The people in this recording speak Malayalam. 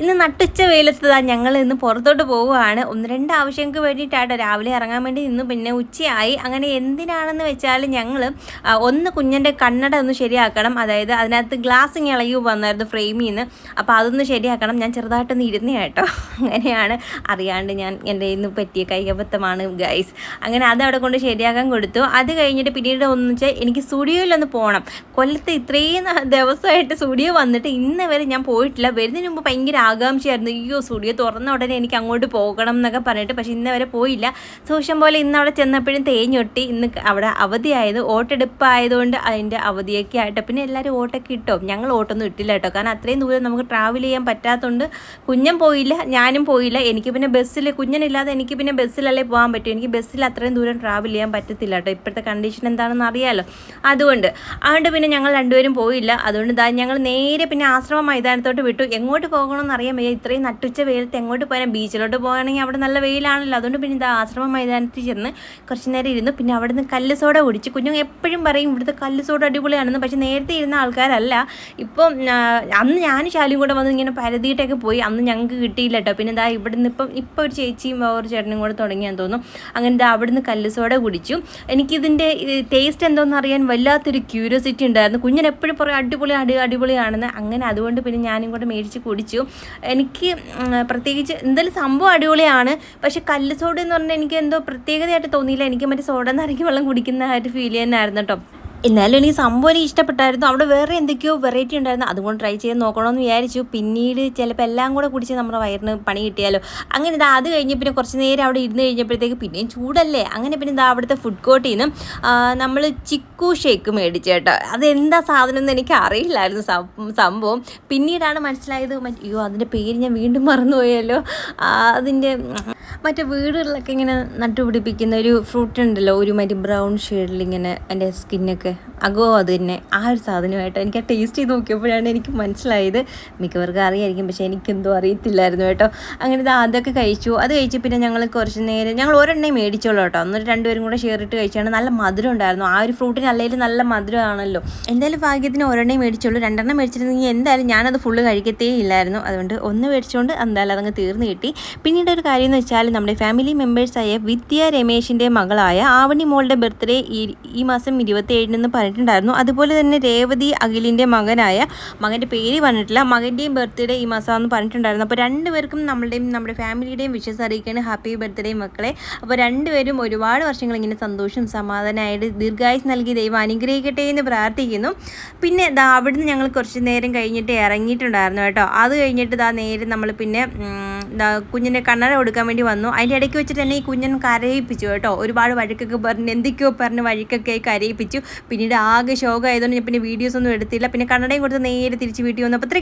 ഇന്ന് നട്ടുച്ച വെയിലത്തതാ ഞങ്ങൾ ഇന്ന് പുറത്തോട്ട് പോവുകയാണ്. ഒന്ന് രണ്ട് ആവശ്യങ്ങൾക്ക് വേണ്ടിയിട്ടാട്ടോ രാവിലെ ഇറങ്ങാൻ വേണ്ടി ഇന്ന് പിന്നെ ഉച്ചയായി. അങ്ങനെ എന്തിനാണെന്ന് വെച്ചാൽ ഞങ്ങൾ ഒന്ന് കുഞ്ഞിന്റെ കണ്ണട ഒന്ന് ശരിയാക്കണം. അതായത് അതിനകത്ത് ഗ്ലാസ് ഇളകി വന്നായിരുന്നു ഫ്രെയിമിൽ നിന്ന് അപ്പോൾ അതൊന്ന് ശരിയാക്കണം. ഞാൻ ചെറുതായിട്ടൊന്ന് ഇരുന്നേ കേട്ടോ. അങ്ങനെയാണ് അറിയാണ്ട് ഞാൻ എന്റെ ഇന്ന് പറ്റിയ കൈകബദ്ധമാണ് ഗൈസ് അങ്ങനെ അത് അവിടെ കൊണ്ട് ശരിയാക്കാൻ കൊടുത്തു. അത് കഴിഞ്ഞിട്ട് പിന്നീട് ഒന്ന് വെച്ചാൽ എനിക്ക് സ്റ്റുഡിയോയിലൊന്ന് പോകണം കൊല്ലത്ത് ഇത്രയും ദിവസമായിട്ട് സ്റ്റുഡിയോ വന്നിട്ട് ഇന്ന് വരെ ഞാൻ പോയിട്ടില്ല. വരുന്നതിന് മുമ്പ് ഭയങ്കര ആകാംക്ഷയായിരുന്നു. അയ്യോ സ്റ്റുഡിയോ തുറന്ന ഉടനെ എനിക്ക് അങ്ങോട്ട് പോകണം എന്നൊക്കെ പറഞ്ഞിട്ട് പക്ഷെ ഇന്ന് വരെ പോയില്ല. സൂക്ഷം പോലെ ഇന്ന് അവിടെ ചെന്നപ്പോഴും തേഞ്ഞൊട്ടി. ഇന്ന് അവിടെ അവധിയായത് വോട്ടെടുപ്പായതുകൊണ്ട് അതിന്റെ അവധിയൊക്കെ ആയിട്ട്. പിന്നെ എല്ലാവരും വോട്ടൊക്കെ ഇട്ടോ? ഞങ്ങൾ ഓട്ടൊന്നും ഇട്ടില്ല കേട്ടോ. കാരണം അത്രയും ദൂരം നമുക്ക് ട്രാവൽ ചെയ്യാൻ പറ്റാത്തതുകൊണ്ട് കുഞ്ഞൻ പോയില്ല ഞാനും പോയില്ല. എനിക്ക് പിന്നെ ബസ്സിൽ കുഞ്ഞനില്ലാതെ എനിക്ക് പിന്നെ ബസ്സിലല്ലേ പോകാൻ പറ്റും. എനിക്ക് ബസ്സിൽ അത്രയും ദൂരം ട്രാവൽ ചെയ്യാൻ പറ്റത്തില്ല കേട്ടോ. ഇപ്പോഴത്തെ കണ്ടീഷൻ എന്താണെന്ന് അറിയാമല്ലോ അതുകൊണ്ട് അതുകൊണ്ട് പിന്നെ ഞങ്ങൾ രണ്ടുപേരും പോയില്ല. അതുകൊണ്ട് ഞങ്ങൾ നേരെ പിന്നെ ആശ്രമ മൈതാനത്തോട്ട് വിട്ടു. എങ്ങോട്ട് പോകണമെന്ന് അറിയാൻ വയ്യ. ഇത്രയും നട്ടുച്ച വെയിലത്ത് എങ്ങോട്ട് പോയാൽ ബീച്ചിലോട്ട് പോകുകയാണെങ്കിൽ അവിടെ നല്ല വെയിലാണല്ലോ. അതുകൊണ്ട് പിന്നെ ഇതാ ആശ്രമ മൈതാനത്തിൽ ചെന്ന് കുറച്ച് നേരം ഇരുന്നു. പിന്നെ അവിടെ നിന്ന് കല്ല് സോഡ കുടിച്ച് കുഞ്ഞു എപ്പോഴും പറയും ഇവിടുത്തെ കല്ല് സോഡ അടിപൊളിയാണെന്ന്. പക്ഷേ നേരത്തെ ഇരുന്ന ആൾക്കാരല്ല. ഇപ്പം അന്ന് ഞാനും ശാലും കൂടെ വന്ന് ഇങ്ങനെ പരതിയിട്ടൊക്കെ പോയി. അന്ന് ഞങ്ങൾക്ക് കിട്ടിയില്ല കേട്ടോ. പിന്നെ ഇതാ ഇവിടുന്ന് ഇപ്പം ഇപ്പോൾ ഒരു ചേച്ചിയും ഒരു ചേട്ടനും കൂടെ തുടങ്ങിയാന്ന് തോന്നുന്നു. അങ്ങനെ ഇതാ അവിടുന്ന് കല്ല് സോഡ കുടിച്ചു. എനിക്കിതിന്റെ ടേസ്റ്റ് എന്തോന്ന് അറിയാൻ വല്ലാത്തൊരു ക്യൂരിയോസിറ്റി ഉണ്ടായിരുന്നു. കുഞ്ഞിനെപ്പോഴും പറയും അടിപൊളി അടി അടിപൊളിയാണെന്ന്. അങ്ങനെ അതുകൊണ്ട് പിന്നെ ഞാനും കൂടെ മേടിച്ച് കുടിച്ചു. എനിക്ക് പ്രത്യേകിച്ച് എന്തായാലും സംഭവം അടിപൊളിയാണ് പക്ഷേ കല്ല് സോഡ എന്ന് പറഞ്ഞാൽ എനിക്ക് എന്തോ പ്രത്യേകതയായിട്ട് തോന്നിയില്ല. എനിക്ക് മറ്റേ സോഡ നിറങ്ങി വെള്ളം കുടിക്കുന്നതായിട്ട് ഫീൽ തന്നെയായിരുന്നു കേട്ടോ. എന്നാലും എനിക്ക് സംഭവം എനിക്ക് ഇഷ്ടപ്പെട്ടായിരുന്നു. അവിടെ വേറെ എന്തൊക്കെയോ വെറൈറ്റി ഉണ്ടായിരുന്നു. അതുകൊണ്ട് ട്രൈ ചെയ്ത് നോക്കണമെന്ന് വിചാരിച്ചു. പിന്നീട് ചിലപ്പോൾ എല്ലാം കൂടെ കുടിച്ച് നമ്മുടെ വയറിന് പണി കിട്ടിയാലോ. അങ്ങനെ ഇതാ അത് കഴിഞ്ഞ് പിന്നെ കുറച്ച് നേരം അവിടെ ഇരുന്ന് കഴിഞ്ഞപ്പോഴത്തേക്ക് പിന്നെയും ചൂടല്ലേ? അങ്ങനെ പിന്നെ ഇതാ അവിടുത്തെ ഫുഡ് കോർട്ടിൽ നിന്ന് നമ്മൾ ചിക്കു ഷേക്ക് മേടിച്ചു കേട്ടോ. അതെന്താ സാധനം എന്ന് എനിക്ക് അറിയില്ലായിരുന്നു സംഭവം. പിന്നീടാണ് മനസ്സിലായത് അയ്യോ അതിന്റെ പേര് ഞാൻ വീണ്ടും മറന്നുപോയല്ലോ. അതിന്റെ മറ്റേ വീടുകളിലൊക്കെ ഇങ്ങനെ നട്ടുപിടിപ്പിക്കുന്ന ഒരു ഫ്രൂട്ട് ഉണ്ടല്ലോ. ഒരു മറ്റേ ബ്രൗൺ ഷെയ്ഡിൽ ഇങ്ങനെ എന്റെ സ്കിന്നൊക്കെ അകോ അത് തന്നെ. ആ ഒരു സാധനമായിട്ട് എനിക്ക് ടേസ്റ്റ് ചെയ്ത് നോക്കിയപ്പോഴാണ് എനിക്ക് മനസ്സിലായത്. മിക്കവർക്കും അറിയായിരിക്കും പക്ഷേ എനിക്കെന്തോ അറിയത്തില്ലായിരുന്നു കേട്ടോ. അങ്ങനെ ഇത് അതൊക്കെ കഴിച്ചു. അത് കഴിച്ച് പിന്നെ ഞങ്ങൾ കുറച്ച് നേരം ഞങ്ങൾ ഒരെണ്ണേ മേടിച്ചോളൂ കേട്ടോ. അന്നൊരു രണ്ടുപേരും കൂടെ ഷെയർ ഇട്ട് കഴിച്ചാണ് നല്ല മധുരം ഉണ്ടായിരുന്നു. ആ ഒരു ഫ്രൂട്ടിന് അല്ലെങ്കിൽ നല്ല മധുരമാണല്ലോ. എന്തായാലും ഭാഗ്യത്തിന് ഒരെണ്ണേ മേടിച്ചോളൂ. രണ്ടെണ്ണം മേടിച്ചിരുന്നെങ്കിൽ എന്തായാലും ഞാനത് ഫുള്ള് കഴിക്കത്തേ ഇല്ലായിരുന്നു. അതുകൊണ്ട് ഒന്ന് മേടിച്ചുകൊണ്ട് എന്തായാലും അതങ്ങ് തീർന്നു കിട്ടി. പിന്നീട് ഒരു കാര്യം എന്ന് വെച്ചാൽ നമ്മുടെ ഫാമിലി മെമ്പേഴ്സായ വിദ്യ രമേശിന്റെ മകളായ ആവണി മോളുടെ ബർത്ത്ഡേ ഈ മാസം ഇരുപത്തി ഏഴിനെന്ന് പറഞ്ഞിട്ടുണ്ടായിരുന്നു. അതുപോലെ തന്നെ രേവതി അഖിലിന്റെ മകനായ മകന്റെ പേര് പറഞ്ഞിട്ടില്ല മകന്റെയും ബർത്ത്ഡേ ഈ മാസമാണെന്ന് പറഞ്ഞിട്ടുണ്ടായിരുന്നു. അപ്പോൾ രണ്ടുപേർക്കും നമ്മളുടെയും നമ്മുടെ ഫാമിലിയുടെയും വിഷസ് അറിയിക്കുകയാണ്. ഹാപ്പി ബർത്ത്ഡേ മക്കളെ. അപ്പോൾ രണ്ടുപേരും ഒരുപാട് വർഷങ്ങൾ ഇങ്ങനെ സന്തോഷം സമാധാനമായിട്ട് ദീർഘായുസ് നൽകി ദൈവം അനുഗ്രഹിക്കട്ടെ എന്ന് പ്രാർത്ഥിക്കുന്നു. പിന്നെ ദാ അവിടുന്ന് ഞങ്ങൾ കുറച്ച് നേരം കഴിഞ്ഞിട്ട് ഇറങ്ങിയിട്ടുണ്ടായിരുന്നു കേട്ടോ. അത് കഴിഞ്ഞിട്ട് ദാ നേരെ നമ്മൾ പിന്നെ കുഞ്ഞിന്റെ കണ്ണട കൊടുക്കാൻ വേണ്ടി വന്നു. അതിന്റെ ഇടയ്ക്ക് വെച്ചിട്ട് തന്നെ ഈ കുഞ്ഞൻ കരയിപ്പിച്ചു കേട്ടോ. ഒരുപാട് വഴുക്കൊക്കെ പറഞ്ഞ് എന്തൊക്കെയോ പറഞ്ഞ് വഴുക്കൊക്കെ കരയിപ്പിച്ചു. പിന്നീട് ആകെ ശോകമായതുകൊണ്ട് ഞാൻ പിന്നെ വീഡിയോസ് ഒന്നും എടുത്തില്ല. പിന്നെ കണ്ണടയും കൊടുത്ത് നേരെ തിരിച്ച് വീട്ടിൽ വന്നപ്പോൾ